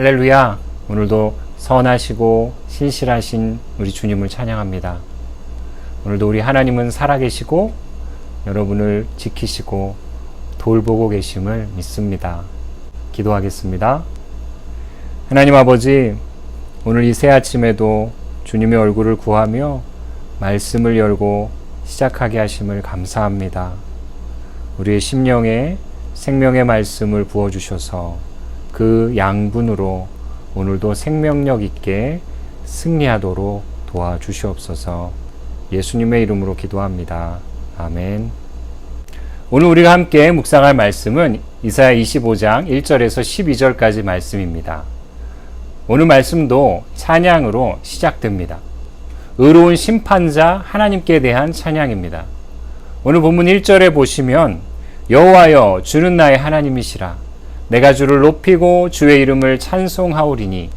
할렐루야. 오늘도 선하시고 신실하신 우리 주님을 찬양합니다. 오늘도 우리 하나님은 살아계시고 여러분을 지키시고 돌보고 계심을 믿습니다. 기도하겠습니다. 하나님 아버지, 오늘 이 새 아침에도 주님의 얼굴을 구하며 말씀을 열고 시작하게 하심을 감사합니다. 우리의 심령에 생명의 말씀을 부어주셔서 그 양분으로 오늘도 생명력 있게 승리하도록 도와주시옵소서 예수님의 이름으로 기도합니다. 아멘. 오늘 우리가 함께 묵상할 말씀은 이사야 25장 1절에서 12절까지 말씀입니다. 오늘 말씀도 찬양으로 시작됩니다. 의로운 심판자 하나님께 대한 찬양입니다. 오늘 본문 1절에 보시면 여호와여 주는 나의 하나님이시라 내가 주를 높이고 주의 이름을 찬송하오리니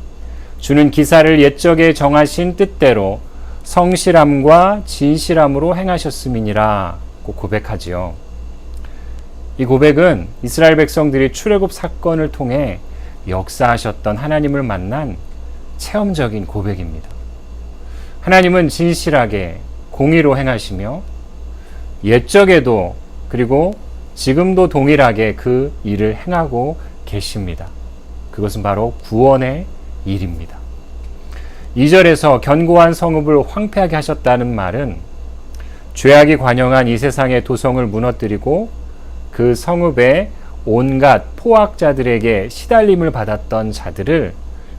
주는 기사를 옛적에 정하신 뜻대로 성실함과 진실함으로 행하셨음이니라 고 고백하지요. 이 고백은 이스라엘 백성들이 출애굽 사건을 통해 역사하셨던 하나님을 만난 체험적인 고백입니다. 하나님은 진실하게 공의로 행하시며 옛적에도 그리고 지금도 동일하게 그 일을 행하고 계십니다. 그것은 바로 구원의 일입니다. 2절에서 견고한 성읍을 황폐하게 하셨다는 말은 죄악이 관영한 이 세상의 도성을 무너뜨리고 그 성읍에 온갖 포악자들에게 시달림을 받았던 자들을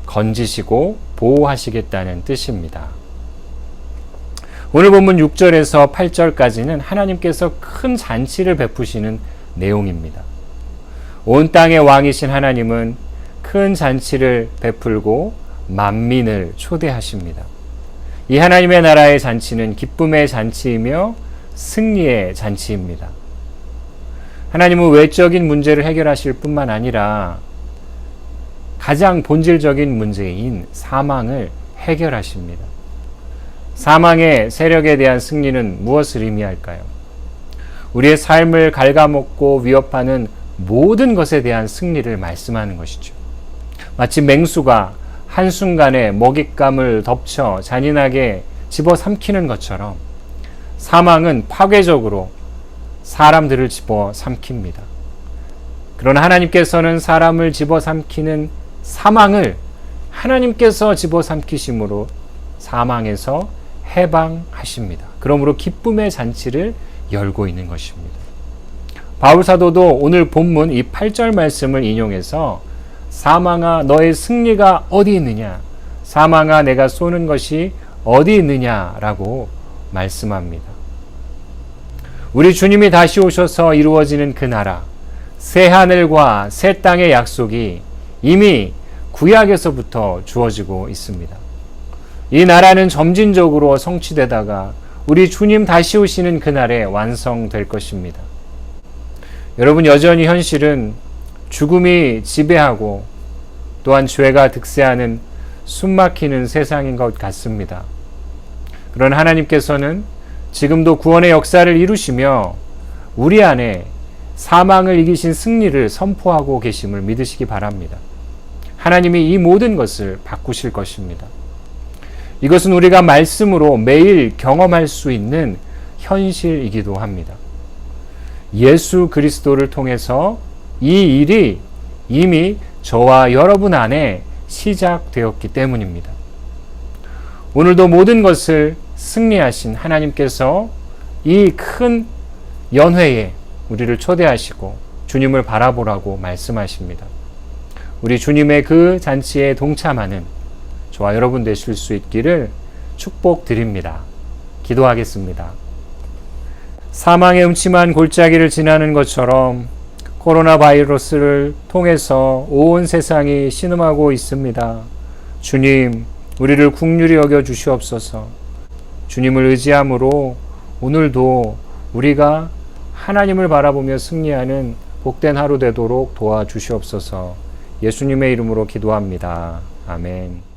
건지시고 보호하시겠다는 뜻입니다. 오늘 본문 6절에서 8절까지는 하나님께서 큰 잔치를 베푸시는 내용입니다. 온 땅의 왕이신 하나님은 큰 잔치를 베풀고 만민을 초대하십니다. 이 하나님의 나라의 잔치는 기쁨의 잔치이며 승리의 잔치입니다. 하나님은 외적인 문제를 해결하실 뿐만 아니라 가장 본질적인 문제인 사망을 해결하십니다. 사망의 세력에 대한 승리는 무엇을 의미할까요? 우리의 삶을 갉아먹고 위협하는 모든 것에 대한 승리를 말씀하는 것이죠. 마치 맹수가 한순간에 먹잇감을 덮쳐 잔인하게 집어 삼키는 것처럼 사망은 파괴적으로 사람들을 집어 삼킵니다. 그러나 하나님께서는 사람을 집어 삼키는 사망을 하나님께서 집어 삼키심으로 사망에서 해방하십니다. 그러므로 기쁨의 잔치를 열고 있는 것입니다. 바울 사도도 오늘 본문 이 8절 말씀을 인용해서 사망아 너의 승리가 어디 있느냐? 사망아 내가 쏘는 것이 어디 있느냐라고 말씀합니다. 우리 주님이 다시 오셔서 이루어지는 그 나라, 새 하늘과 새 땅의 약속이 이미 구약에서부터 주어지고 있습니다. 이 나라는 점진적으로 성취되다가 우리 주님 다시 오시는 그날에 완성될 것입니다. 여러분, 여전히 현실은 죽음이 지배하고 또한 죄가 득세하는 숨막히는 세상인 것 같습니다. 그런 하나님께서는 지금도 구원의 역사를 이루시며 우리 안에 사망을 이기신 승리를 선포하고 계심을 믿으시기 바랍니다. 하나님이 이 모든 것을 바꾸실 것입니다. 이것은 우리가 말씀으로 매일 경험할 수 있는 현실이기도 합니다. 예수 그리스도를 통해서 이 일이 이미 저와 여러분 안에 시작되었기 때문입니다. 오늘도 모든 것을 승리하신 하나님께서 이 큰 연회에 우리를 초대하시고 주님을 바라보라고 말씀하십니다. 우리 주님의 그 잔치에 동참하는 저와 여러분 되실 수 있기를 축복드립니다. 기도하겠습니다. 사망의 음침한 골짜기를 지나는 것처럼 코로나 바이러스를 통해서 온 세상이 신음하고 있습니다. 주님, 우리를 국률이 여겨 주시옵소서. 주님을 의지함으로 오늘도 우리가 하나님을 바라보며 승리하는 복된 하루 되도록 도와주시옵소서. 예수님의 이름으로 기도합니다. 아멘.